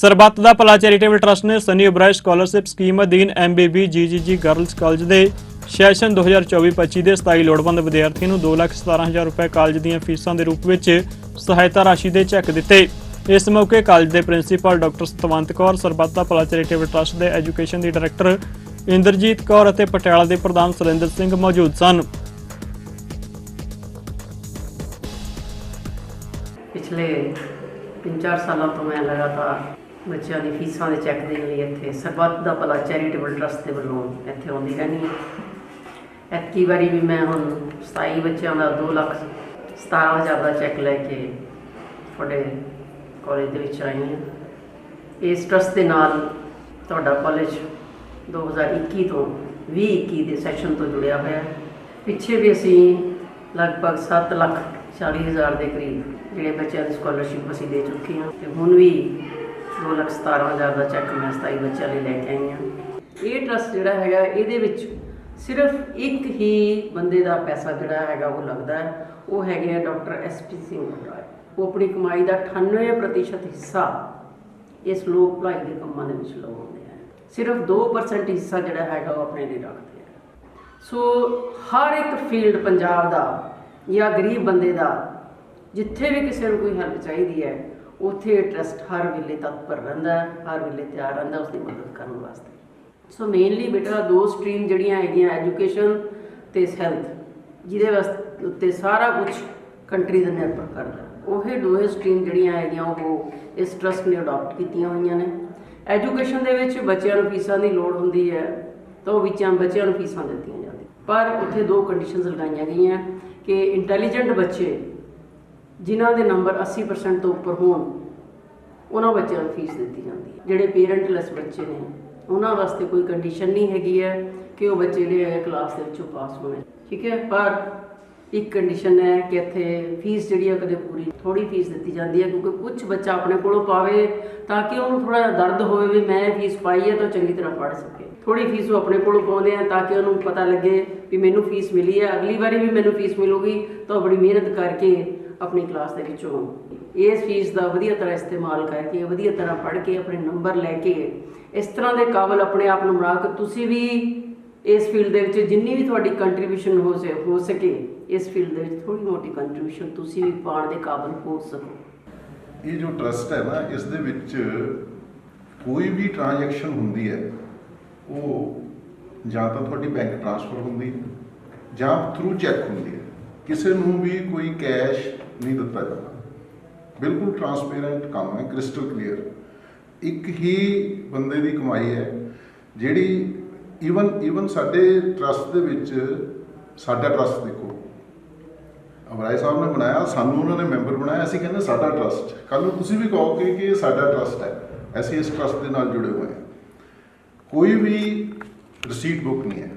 ਸਰਬੱਤ da Bhala charitable trust ਨੇ Sunny Oberoi scholarship scheme ਅਧੀਨ ਐਮਬੀਬੀ ਜੀਜੀਜੀ ਗਰਲਸ ਕਾਲਜ ਦੇ ਸੈਸ਼ਨ 2024-25 ਦੇ 27 ਲੋੜਵੰਦ ਵਿਦਿਆਰਥੀਆਂ ਨੂੰ 217000 ਰੁਪਏ ਕਾਲਜ ਦੀਆਂ ਫੀਸਾਂ ਦੇ ਰੂਪ ਵਿੱਚ ਸਹਾਇਤਾ ਰਾਸ਼ੀ ਦੇ ਚੈੱਕ ਦਿੱਤੇ। ਇਸ ਮੌਕੇ ਕਾਲਜ ਦੇ principal doctor Satwant Kaur, Sarbat da Bhala charitable trust ਦੇ ਐਜੂਕੇਸ਼ਨ ਦੀ ਡਾਇਰੈਕਟਰ ਇੰਦਰਜੀਤ ਕੌਰ ਅਤੇ ਪਟਿਆਲਾ ਦੇ ਪ੍ਰਧਾਨ ਸੁਰਿੰਦਰ ਸਿੰਘ ਮੌਜੂਦ ਸਨ। ਪਿਛਲੇ 3-4 ਸਾਲਾਂ ਤੋਂ ਮੈਂ ਲਗਾਤਾਰ ਬੱਚਿਆਂ ਦੀ ਫੀਸਾਂ ਦੇ ਚੈੱਕ ਦੇਣ ਲਈ ਇੱਥੇ ਸਰਬੱਤ ਦਾ ਭਲਾ ਚੈਰੀਟੇਬਲ ਟਰਸਟ ਦੇ ਵੱਲੋਂ ਇੱਥੇ ਆਉਂਦੀ ਰਹਿੰਦੀ ਹਾਂ। ਐਤਕੀ ਵਾਰੀ ਵੀ ਮੈਂ ਹੁਣ 27 ਬੱਚਿਆਂ ਦਾ 2 ਲੱਖ 17000 ਦਾ ਚੈੱਕ ਲੈ ਕੇ ਤੁਹਾਡੇ ਕਾਲਜ ਦੇ ਵਿੱਚ ਆਈ ਹਾਂ। ਇਸ ਟਰਸਟ ਦੇ ਨਾਲ ਤੁਹਾਡਾ ਕਾਲਜ 2021 ਤੋਂ 2021 ਦੇ ਸੈਸ਼ਨ ਤੋਂ ਜੁੜਿਆ ਹੋਇਆ ਪਿੱਛੇ ਵੀ ਅਸੀਂ ਲਗਭਗ 7 ਲੱਖ 40 ਹਜ਼ਾਰ ਦੇ ਕਰੀਬ ਜਿਹੜੇ ਬੱਚਿਆਂ ਦੀ ਸਕਾਲਰਸ਼ਿਪ ਅਸੀਂ ਦੇ ਚੁੱਕੇ ਹਾਂ। ਤੇ ਹੁਣ ਵੀ 2 ਲੱਖ 17 ਹਜ਼ਾਰ ਦਾ ਚੈੱਕ ਮੈਂ 27 ਬੱਚਿਆਂ ਲਈ ਲੈ ਕੇ ਆਈ ਹਾਂ। ਇਹ ਟਰਸਟ ਜਿਹੜਾ ਹੈਗਾ, ਇਹਦੇ ਵਿੱਚ ਸਿਰਫ ਇੱਕ ਹੀ ਬੰਦੇ ਦਾ ਪੈਸਾ ਜਿਹੜਾ ਹੈਗਾ ਉਹ ਲੱਗਦਾ ਹੈ। ਉਹ ਹੈਗੇ ਆ ਡਾਕਟਰ ਐਸਪੀ ਸਿੰਘ ਰਾਏ। ਉਹ ਆਪਣੀ ਕਮਾਈ ਦਾ 98% ਹਿੱਸਾ ਇਸ ਲੋਕ ਭਲਾਈ ਦੇ ਕੰਮਾਂ ਦੇ ਵਿੱਚ ਲਗਾਉਂਦੇ ਆ। ਸਿਰਫ 2% ਹਿੱਸਾ ਜਿਹੜਾ ਹੈਗਾ ਉਹ ਆਪਣੇ ਲਈ ਰੱਖਦੇ ਆ। ਸੋ ਹਰ ਇੱਕ ਫੀਲਡ ਪੰਜਾਬ ਦਾ ਜਾਂ ਗਰੀਬ ਬੰਦੇ ਦਾ, ਜਿੱਥੇ ਵੀ ਕਿਸੇ ਨੂੰ ਕੋਈ ਹੈਲਪ ਚਾਹੀਦੀ ਹੈ ਉੱਥੇ ਇਹ ਟਰਸਟ ਹਰ ਵੇਲੇ ਤਤਪਰ ਰਹਿੰਦਾ ਹੈ, ਹਰ ਵੇਲੇ ਤਿਆਰ ਰਹਿੰਦਾ ਉਸ ਦੀ ਮਦਦ ਕਰਨ ਵਾਸਤੇ। ਸੋ ਮੇਨਲੀ ਬੇਟਾ, ਦੋ ਸਟਰੀਮ ਜਿਹੜੀਆਂ ਹੈਗੀਆਂ ਐਜੂਕੇਸ਼ਨ ਤੇ ਹੈਲਥ ਜਿਹਦੇ ਵਾਸਤੇ ਉੱਤੇ ਸਾਰਾ ਕੁਝ ਕੰਟਰੀ ਦਾ ਨਿਰਭਰ ਕਰਦਾ ਉਹੇ ਦੋਹੇ ਸਟਰੀਮ ਜਿਹੜੀਆਂ ਹੈਗੀਆਂ, ਉਹ ਇਸ ਟਰਸਟ ਨੇ ਅਡਾਪਟ ਕੀਤੀਆਂ ਹੋਈਆਂ ਨੇ। ਐਜੂਕੇਸ਼ਨ ਦੇ ਵਿੱਚ ਬੱਚਿਆਂ ਨੂੰ ਫੀਸਾਂ ਦੀ ਲੋੜ ਹੁੰਦੀ ਹੈ, ਤਾਂ ਉਹ ਵਿੱਚਾਂ ਬੱਚਿਆਂ ਨੂੰ ਫੀਸਾਂ ਦਿੱਤੀਆਂ ਜਾਂਦੀਆਂ ਪਰ ਉੱਥੇ ਦੋ ਕੰਡੀਸ਼ਨਸ ਲਗਾਈਆਂ ਗਈਆਂ ਕਿ ਇੰਟੈਲੀਜੈਂਟ ਬੱਚੇ ਜਿਨ੍ਹਾਂ ਦੇ ਨੰਬਰ 80% ਤੋਂ ਉੱਪਰ ਹੋਣ, ਉਹਨਾਂ ਬੱਚਿਆਂ ਨੂੰ ਫੀਸ ਦਿੱਤੀ ਜਾਂਦੀ ਹੈ। ਜਿਹੜੇ ਪੇਰੈਂਟਲੈਸ ਬੱਚੇ ਨੇ, ਉਹਨਾਂ ਵਾਸਤੇ ਕੋਈ ਕੰਡੀਸ਼ਨ ਨਹੀਂ ਹੈਗੀ ਹੈ ਕਿ ਉਹ ਬੱਚੇ ਜਿਹੜੇ ਕਲਾਸ ਦੇ ਵਿੱਚੋਂ ਪਾਸ ਹੋਣੇ। ਠੀਕ ਹੈ? ਪਰ ਇੱਕ ਕੰਡੀਸ਼ਨ ਹੈ ਕਿ ਇੱਥੇ ਫੀਸ ਜਿਹੜੀ ਆ ਕਦੇ ਪੂਰੀ ਥੋੜੀ ਫੀਸ ਦਿੱਤੀ ਜਾਂਦੀ ਹੈ, ਕਿਉਂਕਿ ਕੁਝ ਬੱਚਾ ਆਪਣੇ ਕੋਲੋਂ ਪਾਵੇ ਤਾਂ ਕਿ ਉਹਨੂੰ ਥੋੜਾ ਜਿਹਾ ਦਰਦ ਹੋਵੇ ਵੀ ਮੈਂ ਫੀਸ ਪਾਈ ਹੈ ਤਾਂ ਉਹ ਚੰਗੀ ਤਰ੍ਹਾਂ ਪੜ੍ਹ ਸਕੇ। ਥੋੜੀ ਫੀਸ ਉਹ ਆਪਣੇ ਕੋਲੋਂ ਪਾਉਂਦੇ ਆ ਤਾਂ ਕਿ ਉਹਨੂੰ ਪਤਾ ਲੱਗੇ ਵੀ ਮੈਨੂੰ ਫੀਸ ਮਿਲੀ ਹੈ। ਅਗਲੀ ਵਾਰੀ ਵੀ ਮੈਨੂੰ ਫੀਸ ਮਿਲੂਗੀ ਤਾਂ ਉਹ ਬੜੀ ਮਿਹਨਤ ਕਰਕੇ ਆਪਣੀ ਕਲਾਸ ਦੇ ਵਿੱਚੋਂ। ਇਸ ਫੀਸ ਦਾ ਵਧੀਆ ਤਰ੍ਹਾਂ ਇਸਤੇਮਾਲ ਕਰਕੇ, ਵਧੀਆ ਤਰ੍ਹਾਂ ਪੜ੍ਹ ਕੇ, ਆਪਣੇ ਨੰਬਰ ਲੈ ਕੇ, ਇਸ ਤਰ੍ਹਾਂ ਦੇ ਕਾਬਲ ਆਪਣੇ ਆਪ ਨੂੰ ਬਣਾ ਕੇ ਤੁਸੀਂ ਵੀ ਇਸ ਫੀਲਡ ਦੇ ਵਿੱਚ ਜਿੰਨੀ ਵੀ ਤੁਹਾਡੀ ਕੰਟਰੀਬਿਊਸ਼ਨ ਹੋ ਸਕੇ ਹੋ ਸਕੇ, ਇਸ ਫੀਲਡ ਦੇ ਵਿੱਚ ਥੋੜੀ ਮੋਟੀ ਕੰਟਰੀਬਿਊਸ਼ਨ ਤੁਸੀਂ ਵੀ ਪਾਉਣ ਦੇ ਕਾਬਲ ਹੋ ਸਕੋ। ਇਹ ਜੋ ਟਰਸਟ ਹੈ ਨਾ, ਇਸ ਦੇ ਵਿੱਚ ਕੋਈ ਵੀ ਟ੍ਰਾਂਜੈਕਸ਼ਨ ਹੁੰਦੀ ਹੈ, ਉਹ ਜਾਂ ਤਾਂ ਤੁਹਾਡੀ ਬੈਂਕ ਟ੍ਰਾਂਸਫਰ ਹੁੰਦੀ ਹੈ ਜਾਂ ਥਰੂ ਚੈੱਕ ਹੁੰਦੀ ਹੈ। ਕਿਸੇ ਨੂੰ ਵੀ ਕੋਈ ਕੈਸ਼ ਨਹੀਂ ਦਿੱਤਾ ਜਾਂਦਾ। ਬਿਲਕੁਲ ਟਰਾਂਸਪੇਰੈਂਟ ਕੰਮ ਹੈ ਕ੍ਰਿਸਟਲ ਕਲੀਅਰ ਇੱਕ ਹੀ ਬੰਦੇ ਦੀ ਕਮਾਈ ਹੈ, ਜਿਹੜੀ ਈਵਨ ਈਵਨ ਸਾਡੇ ਟਰਸਟ ਦੇ ਵਿੱਚ, ਸਾਡਾ ਟਰਸਟ ਦੇਖੋ। ਅਮਰਾਏ ਸਾਹਿਬ ਨੇ ਬਣਾਇਆ, ਸਾਨੂੰ ਉਹਨਾਂ ਨੇ ਮੈਂਬਰ ਬਣਾਇਆ, ਅਸੀਂ ਕਹਿੰਦੇ ਸਾਡਾ ਟਰਸਟ ਕੱਲ ਨੂੰ ਤੁਸੀਂ ਵੀ ਕਹੋਗੇ ਕਿ ਇਹ ਸਾਡਾ ਟਰਸਟ ਹੈ, ਅਸੀਂ ਇਸ ਟਰਸਟ ਦੇ ਨਾਲ ਜੁੜੇ ਹੋਏ ਹਾਂ। ਕੋਈ ਵੀ ਰਸੀਟ ਬੁੱਕ ਨਹੀਂ ਹੈ।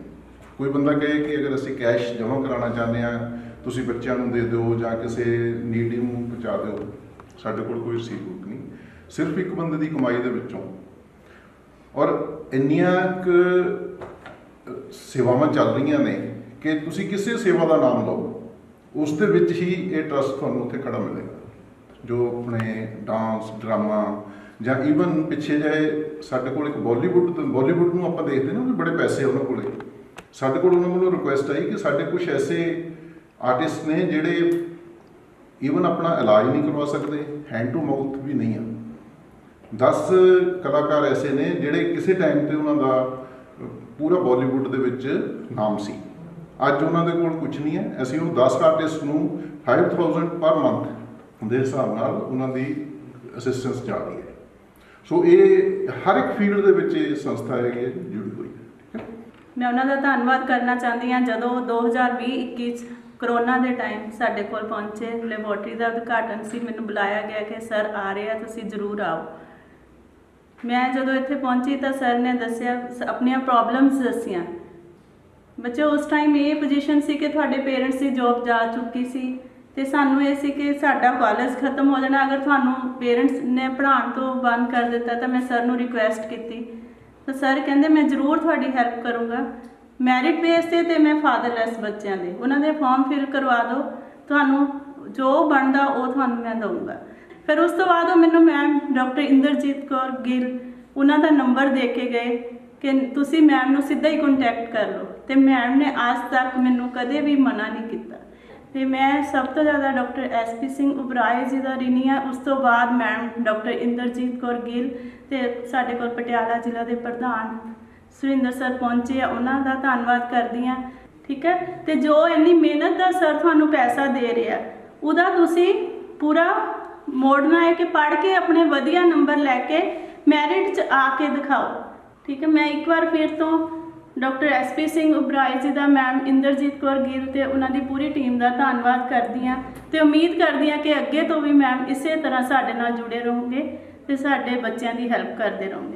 ਕੋਈ ਬੰਦਾ ਕਹੇ ਕਿ ਅਗਰ ਅਸੀਂ ਕੈਸ਼ ਜਮ੍ਹਾਂ ਕਰਾਉਣਾ ਚਾਹੁੰਦੇ ਹਾਂ, ਤੁਸੀਂ ਬੱਚਿਆਂ ਨੂੰ ਦੇ ਦਿਓ ਜਾਂ ਕਿਸੇ ਨੀਡੀ ਨੂੰ ਪਹੁੰਚਾ ਦਿਓ, ਸਾਡੇ ਕੋਲ ਕੋਈ ਰਸੀਦ ਬੁੱਕ ਨਹੀਂ। ਸਿਰਫ ਇੱਕ ਬੰਦੇ ਦੀ ਕਮਾਈ ਦੇ ਵਿੱਚੋਂ। ਔਰ ਇੰਨੀਆਂ ਕੁ ਸੇਵਾਵਾਂ ਚੱਲ ਰਹੀਆਂ ਨੇ ਕਿ ਤੁਸੀਂ ਕਿਸੇ ਸੇਵਾ ਦਾ ਨਾਮ ਲਓ, ਉਸ ਦੇ ਵਿੱਚ ਹੀ ਇਹ ਟਰਸਟ ਤੁਹਾਨੂੰ ਉੱਥੇ ਖੜਾ ਮਿਲੇਗਾ। ਜੋ ਆਪਣੇ ਡਾਂਸ ਡਰਾਮਾ ਜਾਂ ਈਵਨ ਪਿੱਛੇ ਜਿਹੇ ਸਾਡੇ ਕੋਲ ਇੱਕ ਬਾਲੀਵੁੱਡ ਬਾਲੀਵੁੱਡ ਨੂੰ ਆਪਾਂ ਦੇਖਦੇ ਨਾ ਵੀ ਬੜੇ ਪੈਸੇ ਉਹਨਾਂ ਕੋਲੇ। ਸਾਡੇ ਕੋਲ ਉਹਨਾਂ ਵੱਲੋਂ ਰਿਕੁਐਸਟ ਆਈ ਕਿ ਸਾਡੇ ਕੁਝ ਐਸੇ ਆਰਟਿਸਟ ਨੇ ਜਿਹੜੇ ਈਵਨ ਆਪਣਾ ਇਲਾਜ ਨਹੀਂ ਕਰਵਾ ਸਕਦੇ ਹੈਂਡ ਟੂ ਮਾਊਥ ਵੀ ਨਹੀਂ ਆ। 10 ਕਲਾਕਾਰ ਐਸੇ ਨੇ ਜਿਹੜੇ ਕਿਸੇ ਟਾਈਮ ਤੇ ਉਹਨਾਂ ਦਾ ਪੂਰਾ ਬਾਲੀਵੁੱਡ ਦੇ ਵਿੱਚ ਨਾਮ ਸੀ। ਅੱਜ ਉਹਨਾਂ ਦੇ ਕੋਲ ਕੁਝ ਨਹੀਂ ਹੈ। ਅਸੀਂ ਉਹ 10 ਆਰਟਿਸਟ ਨੂੰ 5000 ਪਰ ਮੰਥ ਦੇ ਹਿਸਾਬ ਨਾਲ ਉਹਨਾਂ ਦੀ ਅਸਿਸਟੈਂਸ ਜਾ ਰਹੀ ਹੈ। ਸੋ ਇਹ ਹਰ ਇੱਕ ਫੀਲਡ ਦੇ ਵਿੱਚ ਇਹ ਸੰਸਥਾ ਹੈਗੀ ਹੈ, ਜੁੜੀ ਹੋਈ ਹੈ। ਮੈਂ ਉਹਨਾਂ ਦਾ ਧੰਨਵਾਦ ਕਰਨਾ ਚਾਹੁੰਦੀ ਹਾਂ ਜਦੋਂ 2020-21 ਚ ਕਰੋਨਾ ਦੇ ਟਾਈਮ ਸਾਡੇ ਕੋਲ ਪਹੁੰਚੇ ਲੈਬੋਰਟਰੀ ਦਾ ਉਦਘਾਟਨ ਸੀ, ਮੈਨੂੰ ਬੁਲਾਇਆ ਗਿਆ ਕਿ ਸਰ ਆ ਰਹੇ ਆ, ਤੁਸੀਂ ਜ਼ਰੂਰ ਆਓ। ਮੈਂ ਜਦੋਂ ਇੱਥੇ ਪਹੁੰਚੀ ਤਾਂ ਸਰ ਨੇ ਦੱਸਿਆ ਸ- ਆਪਣੀਆਂ ਪ੍ਰੋਬਲਮਸ ਦੱਸੀਆਂ। ਬੱਚੇ ਉਸ ਟਾਈਮ ਇਹ ਪੋਜੀਸ਼ਨ ਸੀ ਕਿ ਤੁਹਾਡੇ ਪੇਰੈਂਟਸ ਦੀ ਜੌਬ ਜਾ ਚੁੱਕੀ ਸੀ ਤੇ ਸਾਨੂੰ ਇਹ ਸੀ ਕਿ ਸਾਡਾ ਕਾਲਜ ਖਤਮ ਹੋ ਜਾਣਾ। ਅਗਰ ਤੁਹਾਨੂੰ ਪੇਰੈਂਟਸ ਨੇ ਪੜ੍ਹਾਉਣ ਤੋਂ ਬੰਦ ਕਰ ਦਿੱਤਾ ਤਾਂ ਮੈਂ ਸਰ ਨੂੰ ਰਿਕੁਐਸਟ ਕੀਤੀ। ਤਾਂ ਸਰ ਕਹਿੰਦੇ ਮੈਂ ਜ਼ਰੂਰ ਤੁਹਾਡੀ ਹੈਲਪ ਕਰੂੰਗਾ। ਮੈਰਿਟ ਬੇਸ ਤੇ ਤੇ ਮੈਂ ਫਾਦਰਲੈਸ ਬੱਚਿਆਂ ਦੇ। ਉਹਨਾਂ ਦੇ ਫਾਰਮ ਫਿਲ ਕਰਵਾ ਦਿਓ। ਤੁਹਾਨੂੰ ਜੋ ਬਣਦਾ ਉਹ ਤੁਹਾਨੂੰ ਮੈਂ ਦਊਂਗਾ। ਫਿਰ ਉਸ ਤੋਂ ਬਾਅਦ ਉਹ ਮੈਨੂੰ ਮੈਮ ਡਾਕਟਰ ਇੰਦਰਜੀਤ ਕੌਰ ਗਿੱਲ, ਉਹਨਾਂ ਦਾ ਨੰਬਰ ਦੇ ਕੇ ਗਏ ਕਿ ਤੁਸੀਂ ਮੈਮ ਨੂੰ ਸਿੱਧਾ ਹੀ ਕੰਟੈਕਟ ਕਰ ਲਓ। ਤੇ ਮੈਮ ਨੇ ਅੱਜ ਤੱਕ ਮੈਨੂੰ ਕਦੇ ਵੀ ਮਨਾ ਨਹੀਂ ਕੀਤਾ। ਤੇ ਮੈਂ ਸਭ ਤੋਂ ਜ਼ਿਆਦਾ ਡਾਕਟਰ ਐਸਪੀ ਸਿੰਘ ਉਬਰਾਏ ਜੀ ਦਾ ਰਿਣੀ ਆ ਉਸ ਤੋਂ ਬਾਅਦ ਮੈਮ ਡਾਕਟਰ ਇੰਦਰਜੀਤ ਕੌਰ ਗਿੱਲ ਤੇ ਸਾਡੇ ਕੋਲ ਪਟਿਆਲਾ ਜ਼ਿਲ੍ਹਾ ਦੇ ਪ੍ਰਧਾਨ ਸੁਰਿੰਦਰ ਸਰ ਪਹੁੰਚੇ ਆ। ਉਹਨਾਂ ਦਾ ਧੰਨਵਾਦ ਕਰਦੀ ਆ ਠੀਕ ਹੈ? ਤੇ ਜੋ ਇੰਨੀ ਮਿਹਨਤ ਦਾ ਸਰ ਤੁਹਾਨੂੰ ਪੈਸਾ ਦੇ ਰਿਹਾ, ਉਹਦਾ ਤੁਸੀਂ ਪੂਰਾ ਮੋੜਨਾ ਹੈ ਕਿ ਪੜ੍ਹ ਕੇ ਆਪਣੇ ਵਧੀਆ ਨੰਬਰ ਲੈ ਕੇ ਮੈਰਿਟ 'ਚ ਆ ਕੇ ਦਿਖਾਓ। ਠੀਕ ਹੈ? ਮੈਂ ਇੱਕ ਵਾਰ ਫਿਰ ਤੋਂ ਡਾਕਟਰ ਐਸਪੀ ਸਿੰਘ ਉਬਰਾਏ ਜੀ ਦਾ ਮੈਮ ਇੰਦਰਜੀਤ ਕੌਰ ਗਿੱਲ ਤੇ ਉਹਨਾਂ ਦੀ ਪੂਰੀ ਟੀਮ ਦਾ ਧੰਨਵਾਦ ਕਰਦੀ ਹਾਂ ਤੇ ਉਮੀਦ ਕਰਦੀ ਹਾਂ ਕਿ ਅੱਗੇ ਤੋਂ ਵੀ ਮੈਮ ਇਸੇ ਤਰ੍ਹਾਂ ਸਾਡੇ ਨਾਲ ਜੁੜੇ ਰਹੋਗੇ ਤੇ ਸਾਡੇ ਬੱਚਿਆਂ ਦੀ ਹੈਲਪ ਕਰਦੇ ਰਹੋਗੇ।